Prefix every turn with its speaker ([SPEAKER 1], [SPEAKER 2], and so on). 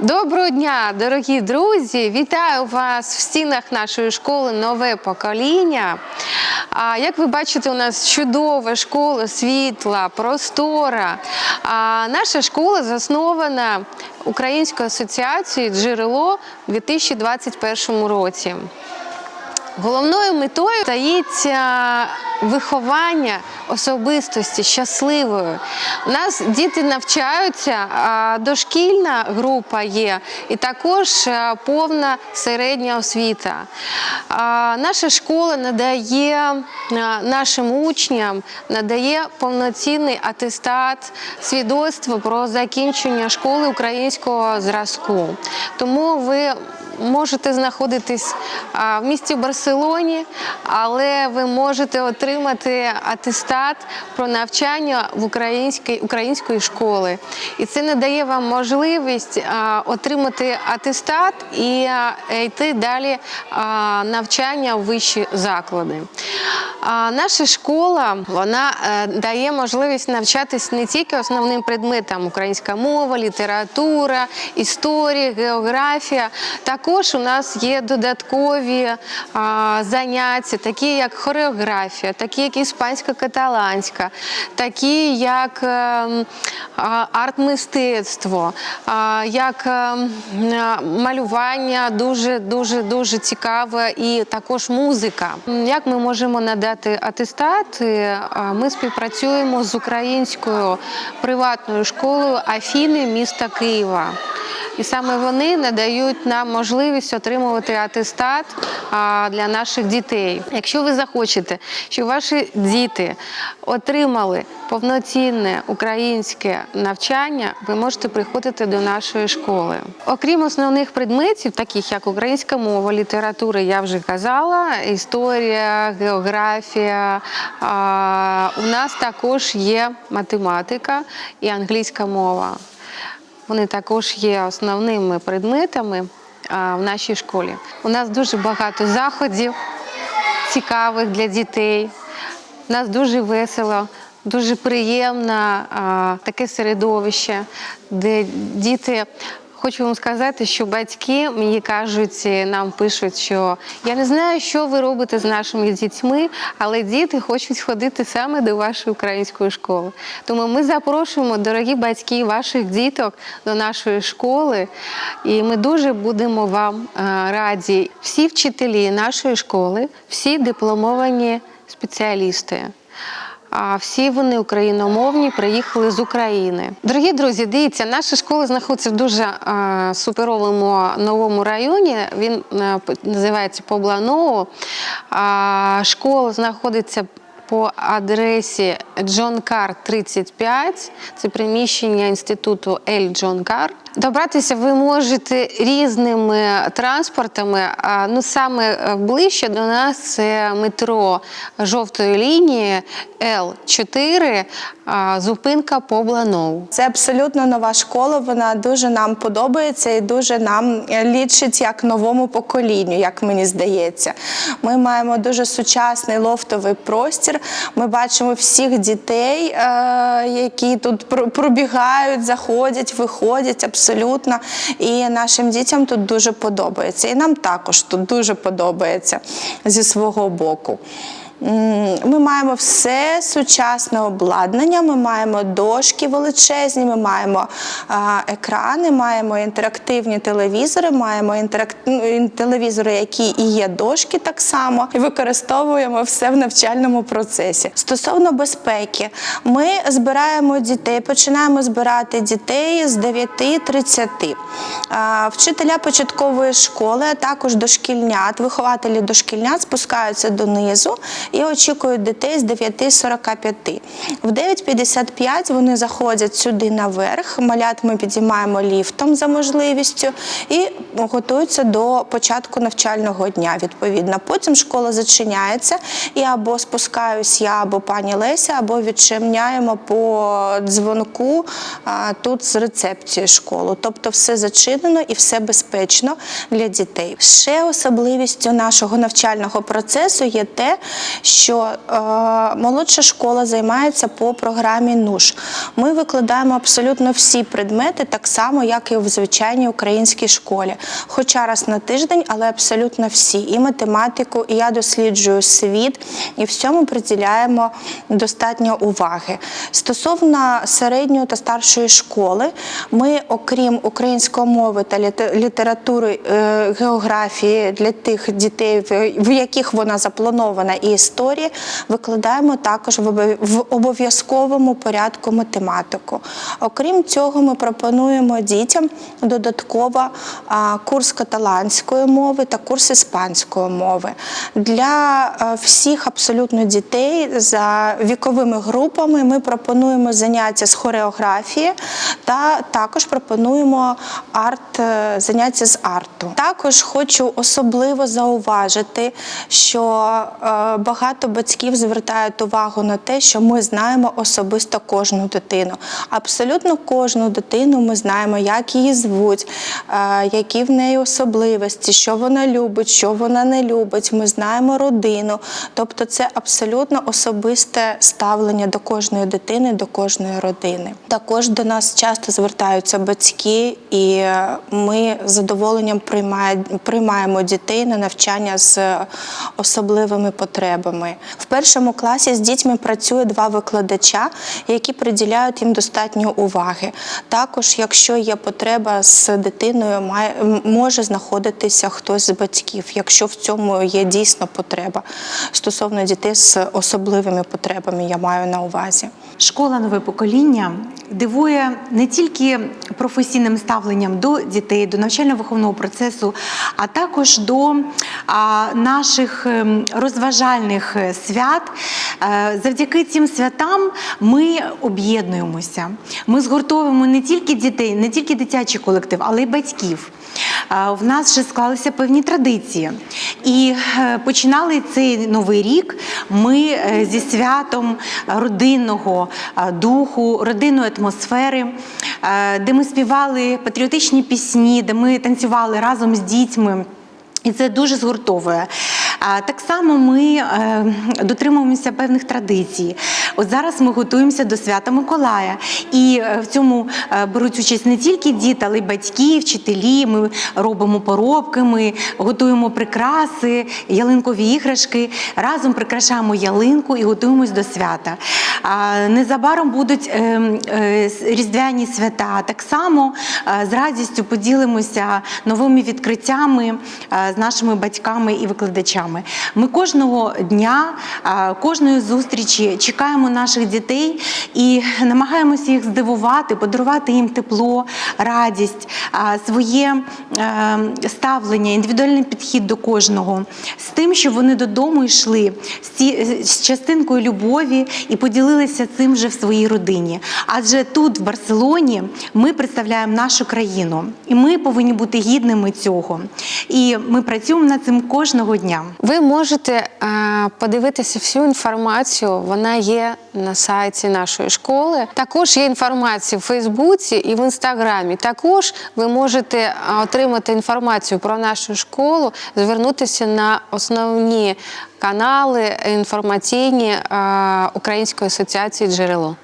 [SPEAKER 1] Доброго дня, дорогі друзі! Вітаю вас в стінах нашої школи Нове покоління. А, Як ви бачите, у нас чудова школа, світла, простора. А, Наша школа заснована Українською асоціацією джерело у 2021 році. Головною метою стається виховання особистості щасливої. У нас діти навчаються, а дошкільна група є, і також е, повна середня освіта. Наша школа надає е, нашим учням надає повноцінний атестат, свідоцтво про закінчення школи українського зразку. Тому ви можете знаходитись в місті Барселоні, але ви можете отримати атестат про навчання в українській української школи. І це надає вам можливість отримати атестат і йти далі навчання в вищі заклади. Наша школа вона е, дає можливість навчатись не тільки основним предметам українська мова, література, історія, географія. Також у нас є додаткові а, заняття, такі як хореографія, такі як іспансько-каталанська, такі як ем, арт-мистецтво, як ем, малювання дуже дуже дуже цікаве і також музика. Як ми можемо надати атестат? Ми співпрацюємо з українською приватною школою Афіни міста Києва. І саме вони надають нам можливість отримувати атестат для наших дітей. Якщо ви захочете, щоб ваші діти отримали повноцінне українське навчання, ви можете приходити до нашої школи. Окрім основних предметів, таких як українська мова, література, я вже казала, історія, географія. У нас також є математика і англійська мова. Вони також є основними предметами в нашій школі. У нас дуже багато заходів цікавих для дітей. У нас дуже весело, дуже приємне таке середовище, де діти. Хочу вам сказати, що батьки мені кажуть, нам пишуть, що я не знаю, що ви робите з нашими дітьми, але діти хочуть ходити саме до вашої української школи. Тому ми запрошуємо, дорогі батьки, ваших діток до нашої школи, і ми дуже будемо вам е, раді. Всі вчителі нашої школи, всі дипломовані спеціалісти. А всі вони україномовні, приїхали з України. Дорогі друзі, дивіться, наша школа знаходиться в дуже е, суперовому новому районі. Він е, називається Побланово. А, школа знаходиться по адресі Джон Кар 35. Це приміщення інституту Ель Джон Кар. Добратися ви можете різними транспортами. Ну саме е, ближче до нас це метро жовтої лінії Л4, а, зупинка Побланову.
[SPEAKER 2] Це абсолютно нова школа. Вона дуже нам подобається і дуже нам лічить як новому поколінню, як мені здається. Ми маємо дуже сучасний лофтовий простір. Ми бачимо всіх дітей, е, які тут пробігають, заходять, виходять. І нашим дітям тут дуже подобається. І нам також тут дуже подобається зі свого боку. Ми маємо все сучасне обладнання, ми маємо дошки величезні, ми маємо екрани, маємо інтерактивні телевізори, маємо інтерак... ну, телевізори, які і є дошки так само, і використовуємо все в навчальному процесі. Стосовно безпеки, ми збираємо дітей, починаємо збирати дітей з 9.30. А, Вчителя початкової школи, а також дошкільнят, вихователі дошкільнят спускаються донизу і очікують дітей з 9.45. В 9.55 вони заходять сюди наверх. Малят ми підіймаємо ліфтом за можливістю і готуються до початку навчального дня. Відповідно, потім школа зачиняється і або спускаюсь я, або пані Леся, або відчиняємо по дзвонку а, тут з рецепції школи. Тобто все зачинено і все безпечно для дітей. Ще особливістю нашого навчального процесу є те, що е, молодша школа займається по програмі НУШ. Ми викладаємо абсолютно всі предмети, так само, як і в звичайній українській школі. Хоча раз на тиждень, але абсолютно всі. І математику, і я досліджую світ, і всьому приділяємо достатньо уваги. Стосовно середньої та старшої школи, ми, окрім української мови та літератури, е, географії для тих дітей, в- яких вона запланована, і історії, викладаємо також в обов'язковому порядку математику. Окрім цього, ми пропонуємо дітям додатково курс каталанської мови та курс іспанської мови. Для всіх абсолютно дітей за віковими групами ми пропонуємо заняття з хореографії та також пропонуємо арт е, заняття з арту. Також хочу особливо зауважити, що е, багато батьків звертають увагу на те, що ми знаємо особисто кожну дитину. Абсолютно кожну дитину ми знаємо, як її звуть, е, які в неї особливості, що вона любить, що вона не любить. Ми знаємо родину. Тобто, це абсолютно особисте ставлення до кожної дитини, до кожної родини. Також до нас часто звертаються батьки, і ми з задоволенням приймаємо дітей на навчання з особливими потребами. В першому класі з дітьми працює два викладача, які приділяють їм достатньо уваги. Також, якщо є потреба з дитиною, може знаходитися хтось з батьків, якщо в цьому є дійсно потреба стосовно дітей з особливими потребами, я маю на увазі.
[SPEAKER 3] Школа нове покоління дивує не тільки професійним ставленням до дітей, до навчально-виховного процесу, а також до наших ем, розважальних е, свят. Е, Завдяки цим святам ми об'єднуємося. Ми згуртовуємо не тільки дітей, не тільки дитячий колектив, але й батьків. Е, В нас вже склалися певні традиції. І починали цей новий рік ми зі святом родинного духу, родинної атмосфери, де ми співали патріотичні пісні, де ми танцювали разом з дітьми. І це дуже згуртовує. Так само ми е, дотримуємося певних традицій. От зараз ми готуємося до свята Миколая, і е, в цьому е, беруть участь не тільки діти, але й батьки, вчителі. Ми робимо поробки, ми готуємо прикраси, ялинкові іграшки. Разом прикрашаємо ялинку і готуємось до свята. А незабаром будуть е, е, різдвяні свята. Так само з радістю поділимося новими відкриттями з нашими батьками і викладачами. Ми кожного дня, кожної зустрічі чекаємо наших дітей і намагаємося їх здивувати, подарувати їм тепло, радість, своє е, ставлення, індивідуальний підхід до кожного, з тим, щоб вони додому йшли з частинкою любові і поділилися цим вже в своїй родині. Адже тут, в Барселоні, ми представляємо нашу країну, і ми повинні бути гідними цього. І ми працюємо над цим кожного дня.
[SPEAKER 1] Ви можете е, подивитися всю інформацію. Вона є на сайті нашої школи. Також є інформація в Фейсбуці і в інстаграмі. Також ви можете е, отримати інформацію про нашу школу, звернутися на основні канали інформаційні е, Української асоціації джерело.